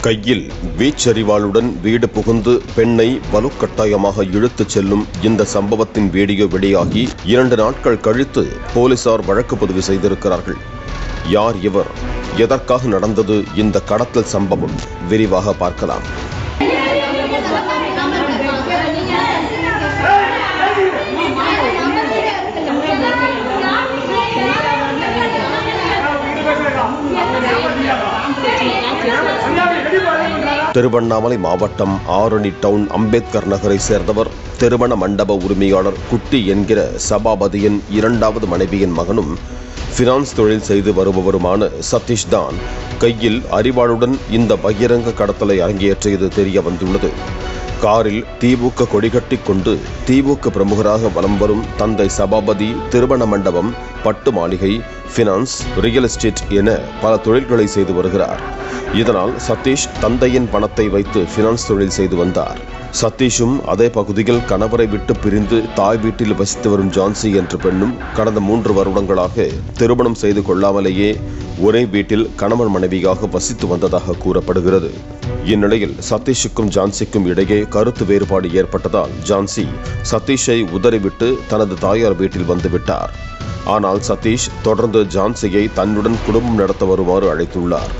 கையில் வீச்சரிவாளுடன் வீடு புகுந்து பெண்ணை வலுக்கட்டாயமாக இழுத்துச் செல்லும் இந்த சம்பவத்தின் வீடியோ வெளியாகி இரண்டு நாட்கள் கழித்து போலீசார் வழக்கு பதிவு செய்திருக்கிறார்கள். யார் இவர்? எதற்காக நடந்தது? இந்த கடத்தல் சம்பவம் விரிவாக பார்க்கலாம். திருவண்ணாமலை மாவட்டம் ஆரணி டவுன் அம்பேத்கர் நகரை சேர்ந்தவர் திருமண மண்டப உரிமையாளர் குட்டி என்கிற சபாபதியின் இரண்டாவது மனைவியின் மகனும் ஃபினான்ஸ் தொழில் செய்து வருபவருமான சதீஷ் தான் கையில் அறிவாளுடன் இந்த பகிரங்க கடத்தலை அரங்கேற்றியது தெரிய வந்துள்ளது. காரில் திமுக கொடிகட்டி கொண்டு திமுக பிரமுகராக வலம் வரும் தந்தை சபாபதி திருமண மண்டபம் பட்டு மாளிகை ஃபினான்ஸ் ரியல் எஸ்டேட் என பல தொழில்களை செய்து வருகிறார். இதனால் சதீஷ் தந்தையின் பணத்தை வைத்து ஃபினான்ஸ் தொழில் செய்து வந்தார். சதீஷும் அதே பகுதியில் கணவரை விட்டு பிரிந்து தாய் வீட்டில் வசித்து வரும் ஜான்சி என்ற பெண்ணும் கடந்த மூன்று வருடங்களாக திருமணம் செய்து கொள்ளாமலேயே ஒரே வீட்டில் கணவன் மனைவியாக வசித்து வந்ததாக கூறப்படுகிறது. இந்நிலையில் சதீஷுக்கும் ஜான்சிக்கும் இடையே கருத்து வேறுபாடு ஏற்பட்டதால் ஜான்சி சதீஷை உதறிவிட்டு தனது தாயார் வீட்டில் வந்துவிட்டார் ஆனால் சதீஷ் தொடர்ந்து ஜான்சியை தன்னுடன் குடும்பம் நடத்த வருமாறு அழைத்துள்ளார்.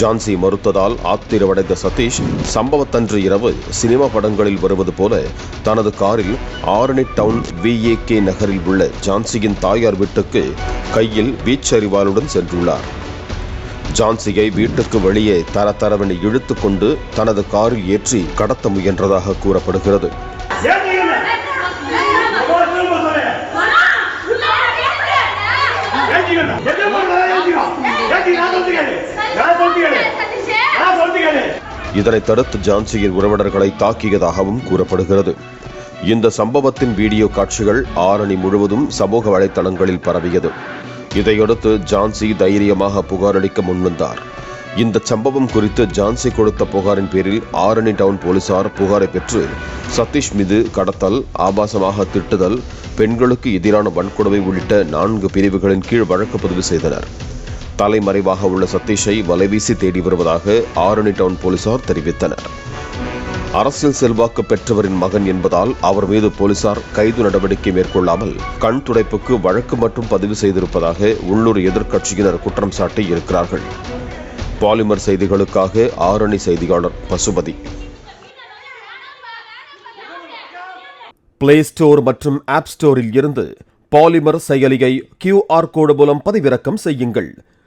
ஜான்சி மறுத்ததால் ஆத்திரமடைந்த சதீஷ் சம்பவத்தன்று இரவு சினிமா படங்களில் வருவது போல தனது காரில் ஆரணி டவுன் விஏகே நகரில் உள்ள ஜான்சியின் தாயார் வீட்டுக்கு கையில் வீச்சறிவாளுடன் சென்றுள்ளார். ஜான்சியை வீட்டுக்கு வெளியே தர தரவென இழுத்துக்கொண்டு தனது காரில் ஏற்றி கடத்த முயன்றதாக கூறப்படுகிறது. இதனை தடுத்து ஜான்சியின் உறவினர்களை தாக்கியதாகவும் கூறப்படுகிறது. இந்த சம்பவத்தின் வீடியோ காட்சிகள் ஆரணி முழுவதும் சமூக வலைத்தளங்களில் பரவியது. இதையடுத்து ஜான்சி தைரியமாக புகாரளிக்க முன்வந்தார். இந்த சம்பவம் குறித்து ஜான்சி கொடுத்த புகாரின் பேரில் ஆரணி டவுன் போலீசார் புகாரை பெற்று சதீஷ் மீது கடத்தல் ஆபாசமாக திட்டுதல் பெண்களுக்கு எதிரான வன்கொடுமை உள்ளிட்ட நான்கு பிரிவுகளின் கீழ் வழக்கு பதிவு செய்தனர். தலைமறைவாக உள்ள சதீஷை வலைவீசி தேடி வருவதாக ஆரணி டவுன் போலீசார் தெரிவித்தனர். அரசியல் செல்வாக்கு பெற்றவரின் மகன் என்பதால் அவர் மீது போலீசார் கைது நடவடிக்கை மேற்கொள்ளாமல் கண் துடைப்புக்கு வழக்கு மட்டும் பதிவு செய்திருப்பதாக உள்ளூர் எதிர்க்கட்சியினர் குற்றம் சாட்டி இருக்கிறார்கள். பாலிமர் செய்திகளுக்காக ஆரணி செய்தியாளர் பசுபதி. பிளே ஸ்டோர் மற்றும் ஆப் ஸ்டோரில் இருந்து பாலிமர் செயலியை கியூஆர் கோடு மூலம் பதிவிறக்கம் செய்யுங்கள்.